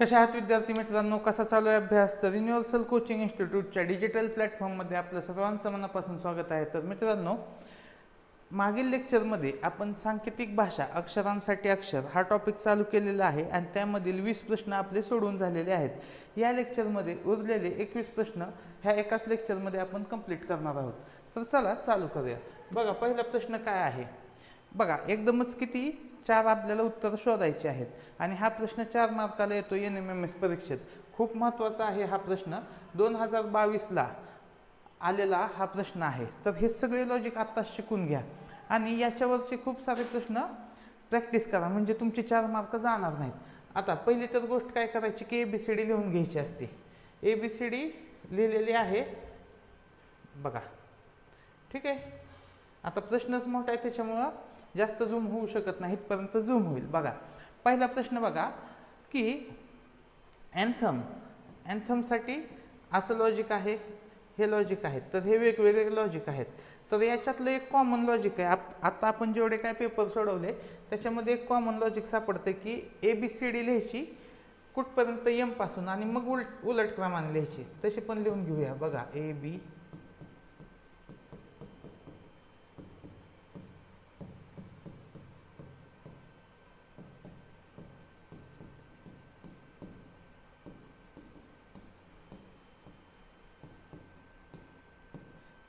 कशा आहात विद्यार्थी मित्रांनो कसा चालू आहे अभ्यास? तर युनिव्हर्सल कोचिंग इन्स्टिट्यूटच्या डिजिटल प्लॅटफॉर्ममध्ये आपलं सर्वांचं मनापासून स्वागत आहे. तर मित्रांनो मागील लेक्चरमध्ये आपण सांकेतिक भाषा अक्षरांसाठी अक्षर हा टॉपिक चालू केलेला आहे आणि त्यामधील वीस प्रश्न आपले सोडवून झालेले आहेत. या लेक्चरमध्ये उरलेले एकवीस प्रश्न ह्या एकाच लेक्चरमध्ये आपण कंप्लीट करणार आहोत. तर चला चालू करूया. बघा पहिला प्रश्न काय आहे? बघा एकदमच किती चार आपल्याला उत्तर शोधायचे आहेत. आणि हा प्रश्न चार मार्काला येतो एन एम एम एस परीक्षेत. खूप महत्त्वाचा आहे हा प्रश्न. दोन हजार बावीसला आलेला हा प्रश्न आहे. तर हे सगळे लॉजिक आत्ताच शिकून घ्या. आणि याच्यावरचे खूप सारे प्रश्न प्रॅक्टिस करा. म्हणजे तुमचे चार मार्क जाणार नाहीत. आता पहिली तर गोष्ट काय करायची की ए बी सी डी लिहून घ्यायची असते. ए बी सी डी लिहिलेली आहे. बघा. ठीक आहे? आता प्रश्नच मोठा आहे त्याच्यामुळं जास्त झूम होऊ शकत नाही इथपर्यंत झूम होईल. बघा पहिला प्रश्न बघा की अँथम अँथमसाठी असं लॉजिक आहे हे लॉजिक आहेत तर हे वेगवेगळे लॉजिक आहेत. तर याच्यातलं एक कॉमन लॉजिक आहे. आप आता आपण जेवढे काय पेपर सोडवले त्याच्यामध्ये एक कॉमन लॉजिक सापडतं की ए बी सी डी लिहायची कुठपर्यंत यमपासून आणि मग उलट उलट क्रमाने लिहायची. तसे पण लिहून घेऊया. बघा ए बी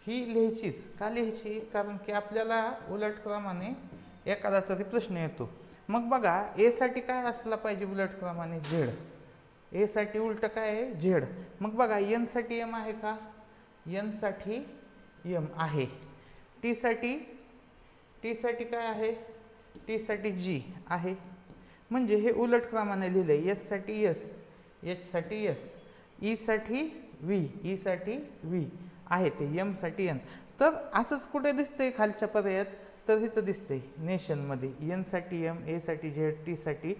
ही लिहायचीच का लिहायची? कारण की आपल्याला उलट क्रमाने एखादा तरी प्रश्न येतो. मग बघा एसाठी काय असला पाहिजे उलट क्रमाने? झेड. एसाठी उलट काय? आहे झेड. मग बघा यनसाठी एम आहे का? यनसाठी यम एम आहे. टीसाठी टीसाठी काय आहे? टीसाठी जी आहे. म्हणजे हे उलट क्रमाने लिहिलं. आहे एससाठी एस एच एस व्ही ईसाठी व्ही आहे ते यमसाठी एन तर असंच कुठे दिसतंय खालच्या पर्यायात तर इथं दिसतंय नेशनमध्ये. एनसाठी एम ए झेड टीसाठी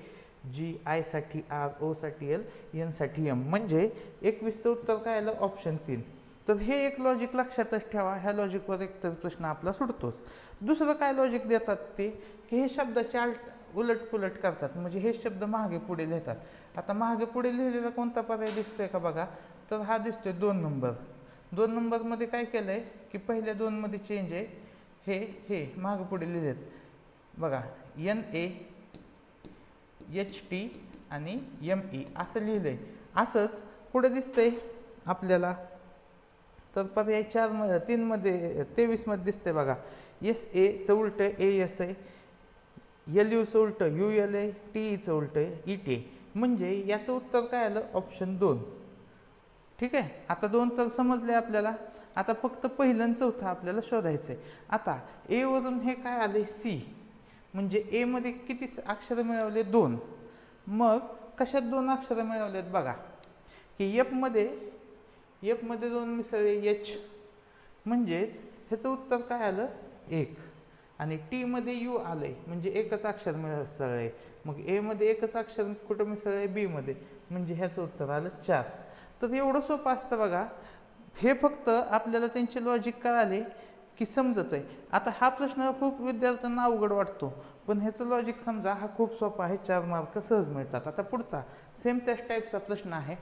जी आयसाठी आर ओसाठी एल एनसाठी एम म्हणजे एकवीसचं उत्तर काय आलं? ऑप्शन तीन. तर हे एक लॉजिक लक्षातच ठेवा. ह्या लॉजिकवर एक तर प्रश्न आपला सुटतोच. दुसरं काय लॉजिक देतात ते? की हे शब्दाचे आल्ट उलट पुलट करतात. म्हणजे हे शब्द मागे पुढे लिहितात. आता मागे पुढे लिहिलेला कोणता पर्याय दिसतोय का बघा? तर हा दिसतोय दोन नंबर दोन नंबरमध्ये काय केलं आहे की पहिल्या दोनमध्ये चेंज आहे. हे हे मागं पुढे लिहिलेत. बघा एन ए एच टी आणि एम ई असं लिहिलं आहे असंच पुढे दिसतंय आपल्याला. तर पर्याय चारमध्ये तीनमध्ये तेवीसमध्ये दिसतंय बघा. एस एचं उलटं ए एस आहे एल यूचं उलटं यू एल आहे टी ईचं उलटं ई टी म्हणजे याचं उत्तर काय आलं? ऑप्शन दोन. ठीक आहे? आता दोन तर समजले आपल्याला. आता फक्त पहिलं आणि चौथं आपल्याला शोधायचं आहे आता एवरून हे काय आले सी म्हणजे एमध्ये किती अक्षरं मिळवले? दोन. मग कशात दोन अक्षरं मिळवलेत बघा. की एफमध्ये एफमध्ये दोन मिसळले एच म्हणजेच ह्याचं उत्तर काय आलं? एक. आणि टीमध्ये यू आलं आहे म्हणजे एकच अक्षर मिसळलं आहे मग एमध्ये एकच अक्षर कुठं मिसळलं आहे बीमध्ये म्हणजे ह्याचं उत्तर आलं चार. तर एवढं सोपं असतं बघा. हे फक्त आपल्याला त्यांचे लॉजिक कळाले की समजत आहे आता हा प्रश्न खूप विद्यार्थ्यांना अवघड वाटतो. पण ह्याचं लॉजिक समजा हा खूप सोपा आहे. चार मार्क सहज मिळतात. आता पुढचा सेम त्याच टाईपचा प्रश्न आहे.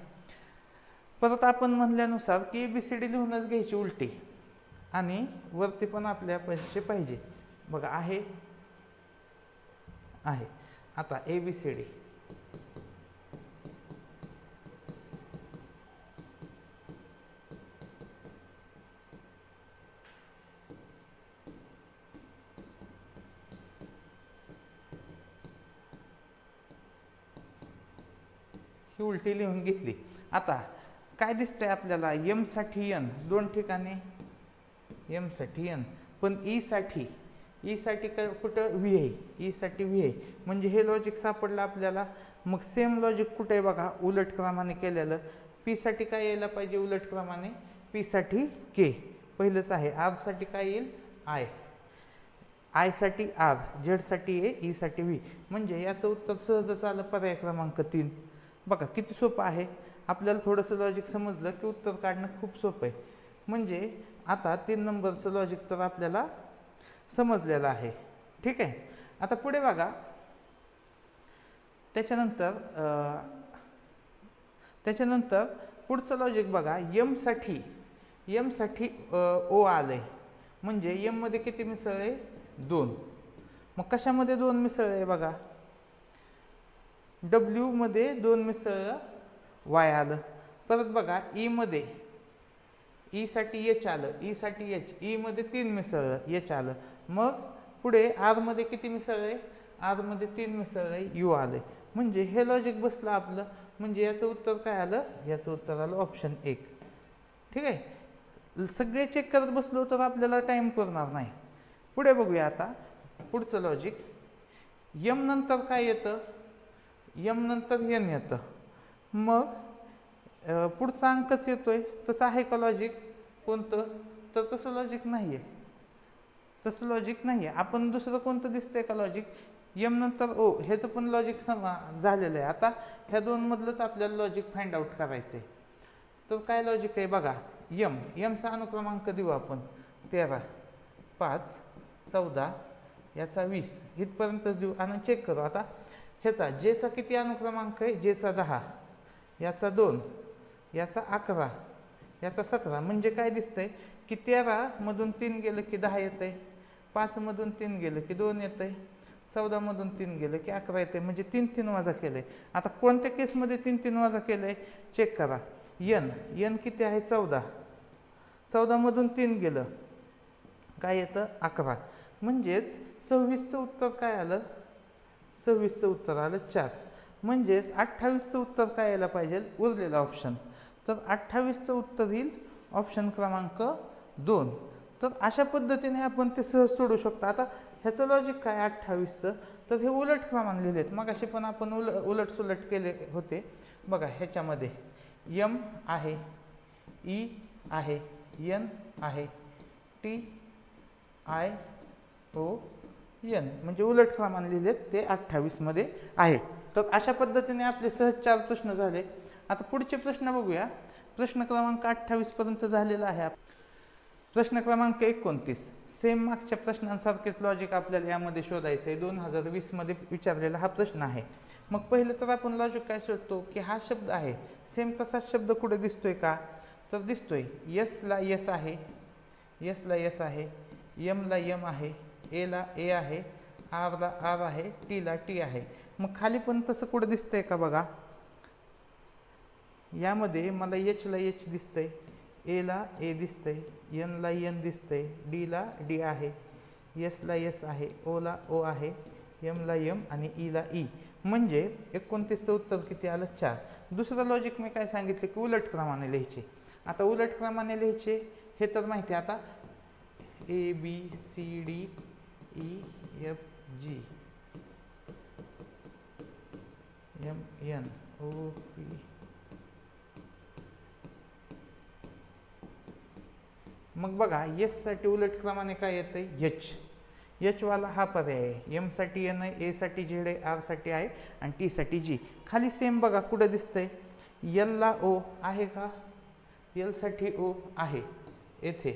परत आपण म्हणल्यानुसार की ए बी सी डी लिहूनच घ्यायची उलटी. आणि वरती पण आपल्या पैसे पाहिजे. बघा आहे. आहे. आता ए बी सी डी ही उलटी लिहून घेतली. आता काय दिसतंय आपल्याला? यमसाठी यन दोन ठिकाणी. यमसाठी यन पण e ईसाठी ईसाठी e काय कुठं? व्ही आहे ईसाठी e व्ही आहे म्हणजे हे लॉजिक सापडलं आपल्याला. मग सेम लॉजिक कुठे आहे बघा? उलट क्रमाने केलेलं. पीसाठी काय यायला पाहिजे उलट क्रमाने? पीसाठी के पहिलंच आहे. आरसाठी काय येईल? आय आयसाठी आर झेडसाठी ए ईसाठी व्ही म्हणजे याचं उत्तर सहजच आलं पर्याय क्रमांक तीन. बघा किती सोपं आहे? आपल्याला थोडंसं लॉजिक समजलं की उत्तर काढणं खूप सोपं आहे. म्हणजे आता तीन नंबरचं लॉजिक तर आपल्याला समजलेलं आहे. ठीक आहे? आता पुढे बघा. त्याच्यानंतर त्याच्यानंतर पुढचं लॉजिक बघा. यमसाठी यमसाठी ओ आलं आहे म्हणजे यममध्ये किती मिसळ आहे? दोन. मग कशामध्ये दोन मिसळ आहे बघा? डब्ल्यूमध्ये दोन मिसळ वाय आलं. परत बघा e ईमध्ये ईसाठी e एच आलं. E ईसाठी एच ईमध्ये तीन मिसळलं एच आलं. मग पुढे आरमध्ये किती मिसळले आरमध्ये तीन मिसळले यू आलं म्हणजे हे लॉजिक बसलं आपलं. म्हणजे याचं उत्तर काय आलं? याचं उत्तर आलं ऑप्शन एक. ठीक आहे? सगळे चेक करत बसलो तर आपल्याला टाईम पुरणार नाही. पुढे बघूया आता. पुढचं लॉजिक यम नंतर काय येतं? यम नंतर यन येतं. मग पुढचा अंकच आहे तसं आहे का लॉजिक कोणतं? तर तसं लॉजिक नाही आहे तसं लॉजिक नाही आहे आपण दुसरं कोणतं दिसतंय का लॉजिक यम नंतर ओ ह्याचं पण लॉजिक सम झालेलं आहे. आता ह्या दोनमधलंच आपल्याला लॉजिक फाइंड आउट करायचं आहे तर काय लॉजिक आहे बघा. यम. यमचा अनुक्रमांक देऊ आपण. तेरा पाच चौदा याचा वीस. इथपर्यंतच देऊ. आणि चेक करू. आता ह्याचा जेचा किती अनुक्रमांक आहे? जेचा दहा याचा दोन याचा अकरा याचा सतरा. म्हणजे काय दिसतंय? की तेरामधून तीन गेलं की दहा येतंय पाचमधून तीन गेलं की दोन येतंय चौदामधून तीन गेलं की अकरा येते म्हणजे तीन तीन वाजा केलं आहे आता कोणत्या केसमध्ये तीन तीन वाजा केलं आहे चेक करा. यन यन किती आहे? चौदा. चौदामधून तीन गेलं. काय येतं? अकरा. म्हणजेच सव्वीसचं उत्तर काय आलं? सव्वीसचं उत्तर आलं चार. म्हणजेच अठ्ठावीसचं उत्तर काय यायला पाहिजे? उरलेलं ऑप्शन तर अठ्ठावीसचं उत्तर येईल ऑप्शन क्रमांक दोन. तर अशा पद्धतीने आपण ते सहज सोडू शकतो. आता ह्याचं लॉजिक काय अठ्ठावीसचं? तर हे उलट क्रमांक लिहिलेत. मग असे पण आपण उल उलट सुलट केले होते. बघा ह्याच्यामध्ये यम आहे ई आहे यन आहे टी आय ओ यन म्हणजे उलट क्रमाने लिहिलेत ते अठ्ठावीसमध्ये आहे. तर अशा पद्धतीने आपले सहज चार प्रश्न झाले. आता पुढचे प्रश्न बघूया. प्रश्न क्रमांक अठ्ठावीसपर्यंत झालेला आहे. प्रश्न क्रमांक एकोणतीस. सेम मागच्या प्रश्नांसारखेच लॉजिक आपल्याला यामध्ये शोधायचं आहे दोन हजार वीसमध्ये विचारलेला हा प्रश्न आहे. मग पहिलं तर आपण लॉजिक काय शोधतो? की हा शब्द आहे. सेम तसाच शब्द कुठे दिसतोय का? तर दिसतोय. यसला यस आहे. यसला यस आहे. यमला यम आहे. एला ए आहे आरला आर आहे टीला टी आहे. मग खाली पण तसं कुठं दिसतंय का बघा? यामध्ये मला एचला एच दिसतंय एला ए दिसतंय यनला यन दिसतंय डीला डी आहे यसला यस आहे ओला ओ आहे यमला यम आणि e ईला ई e. म्हणजे एकोणतीसचं उत्तर किती आलं? चार. दुसरं लॉजिक मी काय सांगितले की उलट क्रमाने लिहायचे. आता उलट क्रमाने लिहायचे हे तर माहिती आहे. आता A B C D E F G M N O P मग बघा साठी उलट क्रमाने काय येतं एच एचवाला हा पर्याय आहे. एमसाठी एन आहे एसाठी झेड आहे आरसाठी आहे आणि टीसाठी जी खाली सेम बघा कुठं दिसतंय? यलला ओ आहे का? यलसाठी ओ आहे. येथे.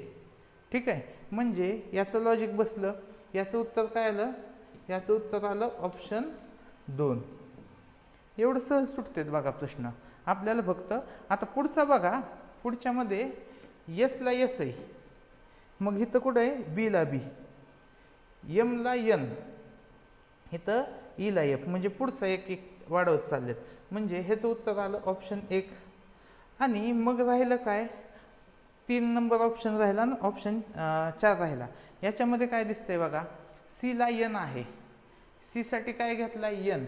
ठीक आहे? म्हणजे याचं लॉजिक बसलं. याचं उत्तर काय आलं? याचं उत्तर आलं ऑप्शन दोन. एवढं सहज सुटतेत बघा प्रश्न. आपल्याला फक्त आता पुढचा बघा. पुढच्यामध्ये यसला यस आहे. मग इथं कुठं आहे? बीला बी यमला यन इथं e ईला एफ म्हणजे पुढचा एक एक वाढवत चाललेत. म्हणजे ह्याचं उत्तर आलं ऑप्शन एक. आणि मग राहिलं काय? तीन नंबर ऑप्शन राहिला आणि ऑप्शन चार राहिला. याच्यामध्ये काय दिसतंय बघा? सीला यन आहे. सीसाठी काय घेतला? यन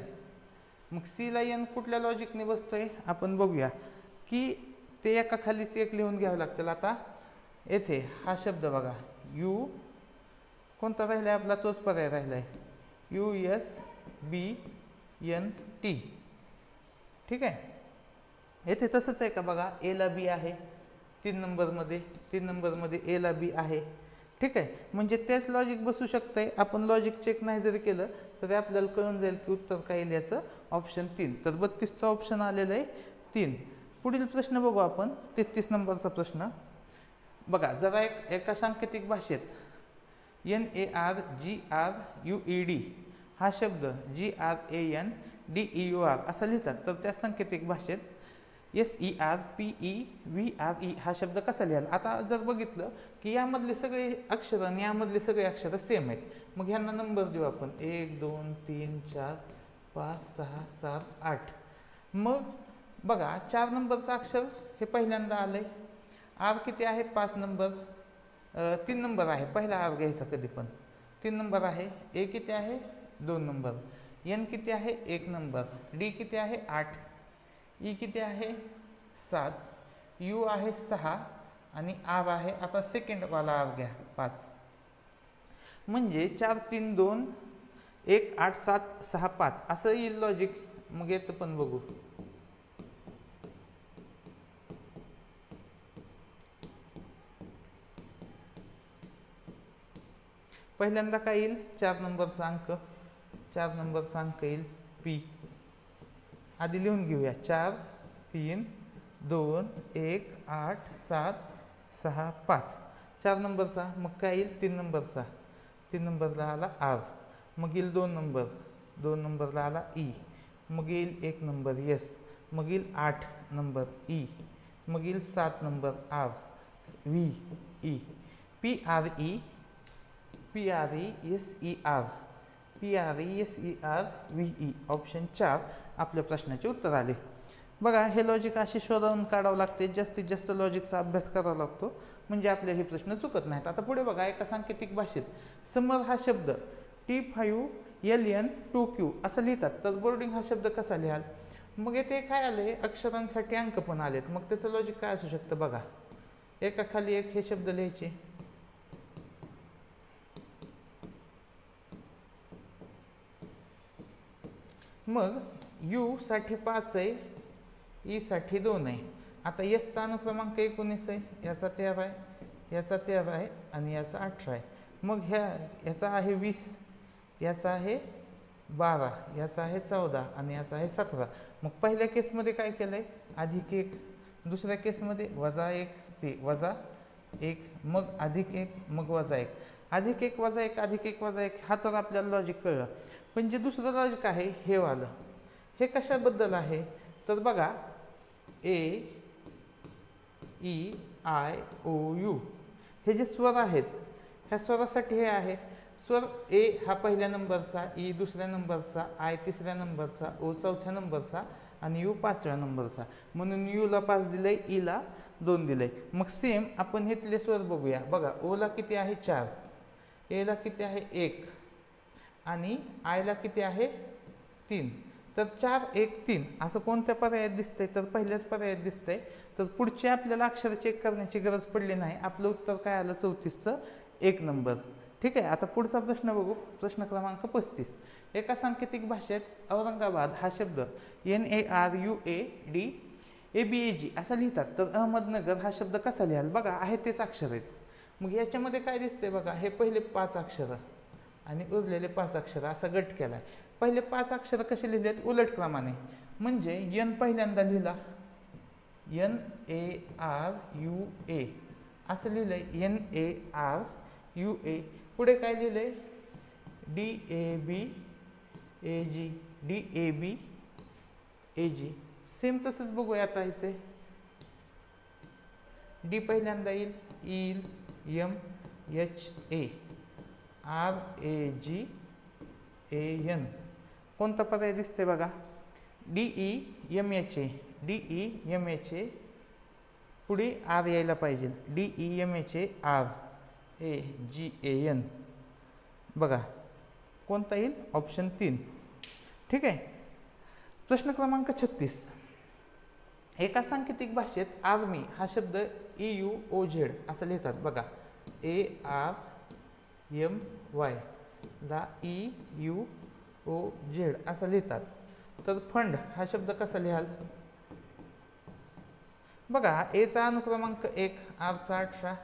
मग सीला यन कुठल्या लॉजिकने बसतोय? आपण बघूया. की ते एका खालीच एक लिहून घ्यावं लागतील आता. येथे हा शब्द बघा. यू कोणता राहिला आहे आपला? तोच पर्याय राहिला आहे U S B N T ठीक आहे? येथे तसंच आहे का बघा? एला बी आहे. तीन नंबरमध्ये तीन नंबरमध्ये एला बी आहे. ठीक आहे? म्हणजे तेच लॉजिक बसू शकतंय. आपण लॉजिक चेक नाही जरी केलं तरी आपल्याला कळून जाईल की उत्तर काय येईल याचं ऑप्शन तीन. तर बत्तीसचा ऑप्शन आलेलं आहे तीन. पुढील प्रश्न बघू आपण. तेहतीस नंबरचा प्रश्न. बघा जरा एक एका सांकेतिक भाषेत. N A R G R U E D हा शब्द G R A N D E U R असा लिहितात. तर त्या सांकेतिक भाषेत S E R P E V R E हा शब्द कसा लिहाल? आता जर बघितलं की यामधले सगळे अक्षर आणि यामधले सगळे अक्षरं सेम आहेत. मग ह्यांना नंबर देऊ आपण. एक दोन तीन चार पाच सहा सात आठ. मग बघा चार नंबरचं अक्षर हे पहिल्यांदा आलं आहे आर किती आहे? पाच नंबर तीन नंबर आहे. पहिला आर घ्यायचा कधी पण. तीन नंबर आहे. ए किती आहे? दोन नंबर एन किती आहे? एक नंबर डी किती आहे? आठ. ई किती आहे? सात. यू आहे सहा आणि आर आहे आता सेकंडवाला आर घ्या पाच. म्हणजे चार तीन दोन एक आठ सात सहा पाच. असं येईल लॉजिक मग येतं पण बघू. पहिल्यांदा काय येईल? चार नंबरचा अंक. चार नंबरचा अंक येईल पी आधी लिहून घेऊया. चार तीन दोन एक आठ सात सहा पाच. चार नंबरचा. मग काय येईल? तीन नंबरचा. तीन नंबरला आला आर. मग येईल दोन नंबर. दोन नंबरला आला ई. मग येईल एक नंबर यस. मग येईल आठ नंबर ई. मग येईल सात number R. V E. P R E. P R E S E R. P R E S E R V E option चार आपल्या प्रश्नाचे उत्तर आले. बघा हे लॉजिक असे शोधून काढावं लागते. जास्तीत जास्त लॉजिकचा अभ्यास करावा लागतो. म्हणजे आपले हे प्रश्न चुकत नाहीत. आता पुढे बघा एका सांकेतिक भाषेत समर हा शब्द T five L N two Q असं लिहितात. तर बोर्डिंग हा शब्द कसा लिहाल? मग येथे काय आले अक्षरांसाठी अंक पण आलेत. मग त्याचं लॉजिक काय असू शकतं बघा? एका खाली एक हे शब्द लिहायचे. मग यूसाठी पाच आहे ईसाठी दोन आहे. आता यसचा अनुक्रमांक एकोणीस आहे याचा तेरा आहे याचा तेरा आहे आणि याचा अठरा आहे. मग ह्या याचा आहे वीस याचा आहे बारा याचा आहे चौदा आणि याचा आहे सतरा. मग पहिल्या केसमध्ये काय केलं आहे अधिक एक दुसऱ्या केसमध्ये वजा एक ते वजा एक मग अधिक एक मग वजा एक. अधिक एक वजा एक अधिक एक वजा एक हा तर आपल्याला लॉजिक कळलं. पण जे दुसरं लॉजिक आहे हे वालं. हे कशाबद्दल आहे? तर बघा A E I O U हे जे स्वर आहेत ह्या स्वरासाठी हे आहे. स्वर ए हा पहिल्या नंबरचा ई दुसऱ्या नंबरचा आय तिसऱ्या नंबरचा ओ चौथ्या नंबरचा आणि यू पाचव्या नंबरचा. म्हणून यूला पाच दिलंय e ईला दोन दिलंय. मग सेम आपण इथले स्वर बघूया. बघा ओला किती आहे? चार. एला किती आहे? एक. आणि आयला किती आहे? तीन. तर चार एक तीन. असं कोणत्या पर्यायात दिसतंय? तर पहिल्याच पर्यायात दिसतंय. तर पुढची आपल्याला अक्षर चेक करण्याची गरज पडली नाही. आपलं उत्तर काय आलं? चौतीसचं एक नंबर. ठीक आहे? आता पुढचा प्रश्न बघू. प्रश्न क्रमांक पस्तीस. एका सांकेतिक भाषेत औरंगाबाद हा शब्द N A R U A D A B A G असा लिहितात. तर अहमदनगर हा शब्द कसा लिहाल? बघा आहे तेच अक्षर आहेत. मग याच्यामध्ये काय दिसतंय बघा हे पहिले पाच अक्षरं आणि उरलेले पाच अक्षरं असा गट केला आहे पहिले पाच अक्षरं कसे लिहिले आहेत उलट क्रमाने. म्हणजे यन पहिल्यांदा लिहिला. N A R U A असं लिहिलं आहे N A R U A पुढे काय लिहिलं आहे D A B A G D A B A G same तसंच बघूया आता इथे. डी पहिल्यांदा येईल येईल M H A R A G A N कोणता पर्याय दिसते बघा? D E M H A D E M H A पुढे आर यायला पाहिजे. D E M H A R A G A N बघा कोणता येईल? ऑप्शन तीन. ठीक आहे? प्रश्न क्रमांक छत्तीस. एका सांकेतिक भाषेत आर्मी हा शब्द ई यू ओ झेड असं लिहितात. बघा. ए आर एम वाय दा ई यू ओ झेड असं लिहितात. तर फंड हा शब्द कसा लिहाल? बघा एचा अनुक्रमांक एक आरचा अठरा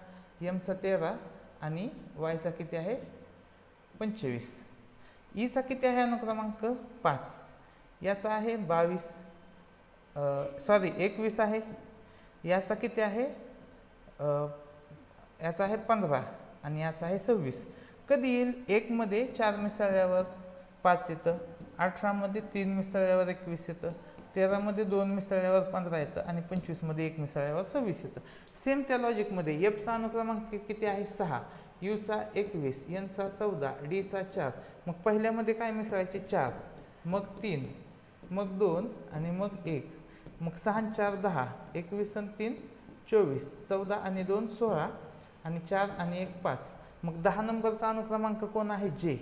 एमचा तेरा आणि वायचा किती आहे? पंचवीस. E ईचा किती आहे अनुक्रमांक? पाच. याचा आहे बावीस. सॉरी एकवीस आहे. याचा किती आहे? याचा आहे पंधरा आणि याचा आहे सव्वीस. कधी येईल? एकमध्ये चार मिसळल्यावर पाच येतं. अठरामध्ये तीन मिसळल्यावर एकवीस येतं. तेरामध्ये दोन मिसळल्यावर पंधरा येतं आणि पंचवीसमध्ये एक मिसळल्यावर सव्वीस येतं. सेम त्या लॉजिकमध्ये एफचा अनुक्रमांक किती आहे? सहा. यूचा एकवीस एनचा चौदा डीचा चार. मग पहिल्यामध्ये काय मिसळायचे? चार. मग तीन. मग दोन आणि मग एक. मग सहा चार दहा एकवीस आणि तीन चोवीस चौदा आणि दोन सोळा आणि चार आणि एक पाच. मग दहा नंबरचा अनुक्रमांक कोण आहे? जे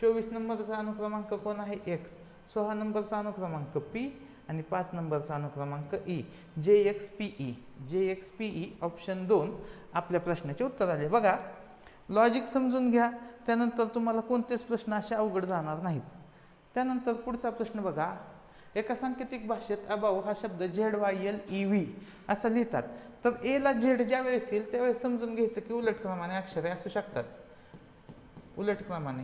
चोवीस नंबरचा अनुक्रमांक कोण आहे? एक्स सोळा नंबरचा अनुक्रमांक पी आणि पाच नंबरचा अनुक्रमांक E J X P E J X P E option दोन आपल्या प्रश्नाचे उत्तर आले. बघा लॉजिक समजून घ्या. त्यानंतर तुम्हाला कोणतेच प्रश्न असे अवघड जाणार नाहीत. त्यानंतर पुढचा प्रश्न बघा. एका सांकेतिक भाषेत अभाव हा शब्द Z Y L E V असा लिहितात. तर एला झेड ज्या वेळेस येईल त्यावेळेस समजून घ्यायचं की उलट क्रमाने अक्षरे असू शकतात. उलट क्रमाने.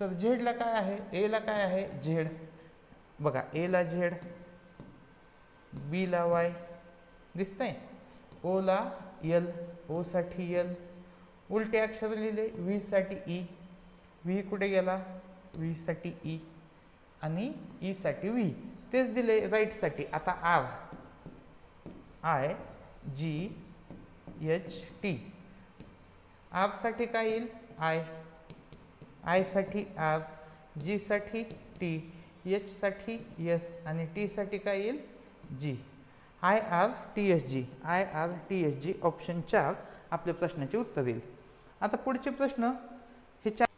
तर झेडला काय आहे? एला काय आहे? झेड. बघा एला झेड बीला वाय दिसतंय? ओला यल ओसाठी यल. उलटे अक्षर लिहिले वीसाठी ई. व्ही कुठे गेला? व्हीसाठी ई. आणि ईसाठी व्ही. तेच दिले राईटसाठी आता R. I G H T. आरसाठी काय येईल? आय. आयसाठी आर जीसाठी टी एचसाठी यस आणि टीसाठी काय येईल? G I R T S G I R T S G option चार आपल्या प्रश्नाचे उत्तर येईल आता पुढचे प्रश्न. हे चार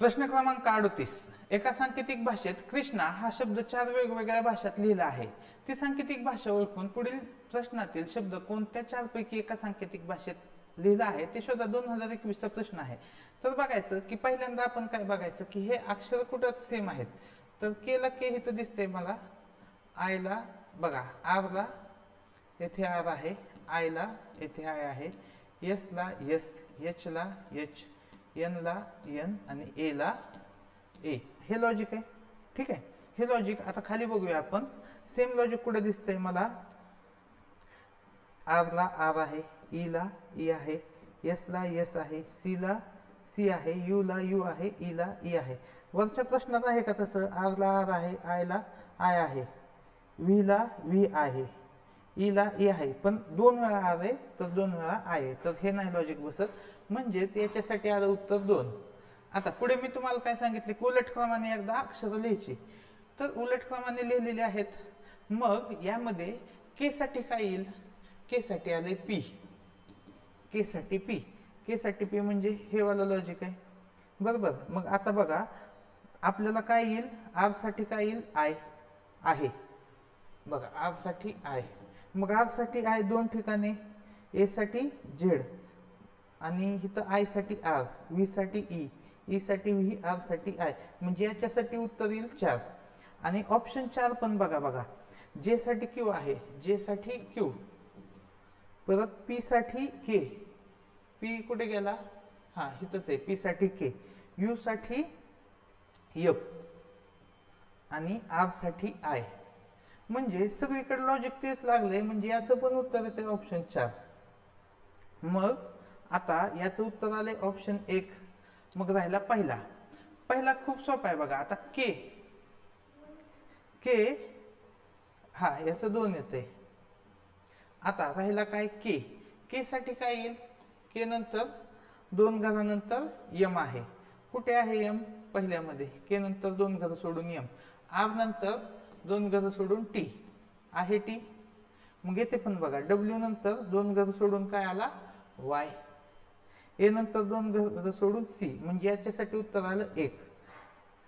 प्रश्न क्रमांक अडतीस. एका सांकेतिक भाषेत कृष्णा हा शब्द चार वेगवेगळ्या भाषात लिहिला आहे. ती सांकेतिक भाषा ओळखून पुढील प्रश्नातील शब्द कोणत्या चारपैकी एका सांकेतिक भाषेत लिहिला आहे ते शोधा. दोन हजार एकवीसचा प्रश्न आहे. तर बघायचं की पहिल्यांदा आपण काय बघायचं की हे अक्षर कुठं सेम आहेत. तर केला के हे तर दिसतंय मला. आयला बघा आरला येथे आर आहे आयला येथे आय आहे यसला यस एचला एच एनला एन आणि एला ए. हे लॉजिक आहे. ठीक आहे? हे लॉजिक आता खाली बघूया आपण. सेम लॉजिक कुठे दिसतंय मला? आरला आर आहे ईला ई आहे यसला यस आहे सीला सी आहे यूला यू आहे ईला ई आहे. वरच्या प्रश्नात आहे का तसं? आरला आर आहे आयला आय आहे. व्हीला व्ही आहे. ईला ई आहे. पण दोन वेळा आर आहे तर दोन वेळा आहे. तर हे नाही लॉजिक बसत. म्हणजेच याच्यासाठी आलं उत्तर दोन. आता पुढे मी तुम्हाला काय सांगितले? की उलट क्रमाने एकदा अक्षरं लिहायची. तर उलट क्रमाने लिहिलेले आहेत. मग यामध्ये के साठी काय येईल? के साठी आले पी केसाठी पी केसाठी पी म्हणजे हे वाला लॉजिक आहे. बरोबर? मग आता बघा. आपल्याला काय येईल? आरसाठी काय येईल? आय आहे. बघा आरसाठी आय मग आरसाठी आय दोन ठिकाणी एसाठी झेड आणि इथं आयसाठी आर व्ही साठी ई ईसाठी व्ही e, आरसाठी e आय म्हणजे याच्यासाठी उत्तर येईल चार. आणि ऑप्शन चार पण बघा बघा. जेसाठी क्यू आहे जेसाठी क्यू परत पीसाठी के पी कुठे गेला? हां इथंच आहे पीसाठी के यूसाठी यप आणि आरसाठी आय म्हणजे सगळीकडे लॉजिक तेच लागलंय म्हणजे याचं पण उत्तर येते ऑप्शन चार. मग आता याचं उत्तर आलंय ऑप्शन एक. मग राहिला पहिला. पहिला खूप सोपा आहे बघा. आता के के हा याचं दोन येते आता राहिला काय के के साठी काय येईल? के नंतर दोन घरानंतर यम आहे. कुठे आहे यम पहिल्यामध्ये. के नंतर दोन घर सोडून यम आर नंतर दोन गज सोडून टी. आहे टी? मग येते पण बघा डब्ल्यू नंतर दोन गज सोडून काय आला? वाय ए नंतर दोन घरं सोडून सी म्हणजे याच्यासाठी उत्तर आलं एक.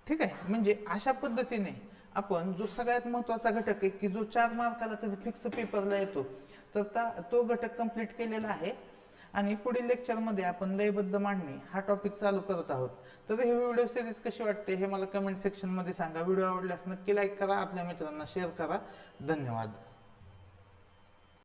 ठीक आहे? म्हणजे अशा पद्धतीने आपण जो सगळ्यात महत्त्वाचा घटक आहे की जो चार मार्काला कधी फिक्स पेपरला येतो. तर ता- तो घटक कंप्लीट केलेला आहे. आणि पुढील लेक्चरमध्ये आपण लयबद्ध मांडणी हा टॉपिक चालू करत आहोत. तर ही व्हिडिओ सिरीज कशी वाटते हे मला कमेंट सेक्शनमध्ये सांगा. व्हिडिओ आवडल्यास नक्की लाईक करा. आपल्या मित्रांना शेअर करा. धन्यवाद.